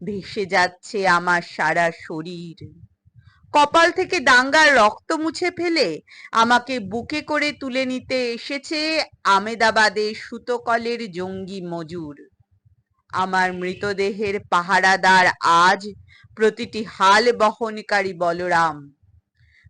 ভেসে যাচ্ছে আমার সারা শরীর। কপাল থেকে দাঙ্গার রক্ত মুছে ফেলে আমাকে বুকে করে তুলে নিতে এসেছে আমেদাবাদে সুতোকলের জঙ্গি মজুর। আমার মৃতদেহের পাহারাদার আজ প্রতিটি হাল বহনকারী বলরাম।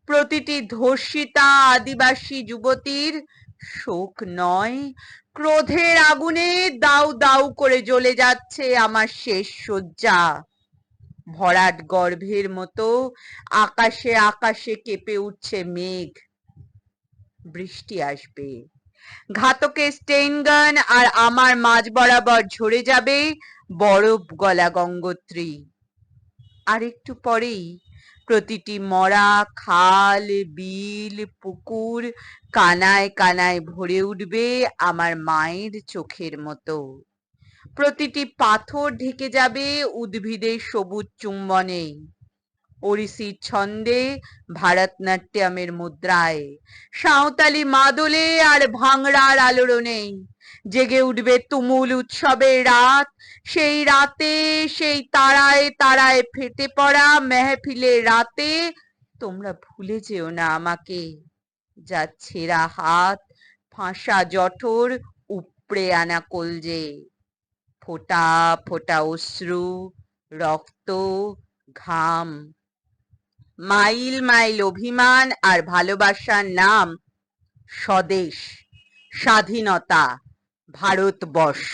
প্রতিটি ধর্ষিতা আদিবাসী যুবতীর শোক নয়, ক্রোধের আগুনে দাউ দাউ করে জ্বলে যাচ্ছে আমার শেষ শয্যা। ভরাট গর্ভের মতো আকাশে আকাশে কেঁপে উঠছে মেঘ। বৃষ্টি আসবে। ঘাতকের স্টেইন গান আর আমার মাঝ বরাবর ঝরে যাবে বরফ গলা গঙ্গোত্রী। আর একটু পরেই প্রতিটি মরা, খাল, বিল, পুকুর কানায় কানায় ভরে উঠবে আমার মায়ের চোখের মতো। প্রতিটি পাথর ঢেকে যাবে উদ্ভিদের সবুজ চুম্বনে। ওড়িশির ছন্দে ভারতনাট্যমের মুদ্রায়। সাঁওতালি মাদলে আর ভাংড়ার আলোড়নে। জেগে উঠবে তুমুল উৎসবের রাত। সেই রাতে, সেই তারায় তারায় ফেটে পড়া মেহফিলে রাতে। তোমরা ভুলে যেও না আমাকে, যা ছেঁড়া হাত, ফাঁসা জঠর, উপড়ে আনা কলজে। ফোঁটা ফোঁটা অশ্রু, রক্ত, ঘাম। মাইল মাইল অভিমান আর ভালোবাসার নাম স্বদেশ, স্বাধীনতা। ভারতবর্ষ।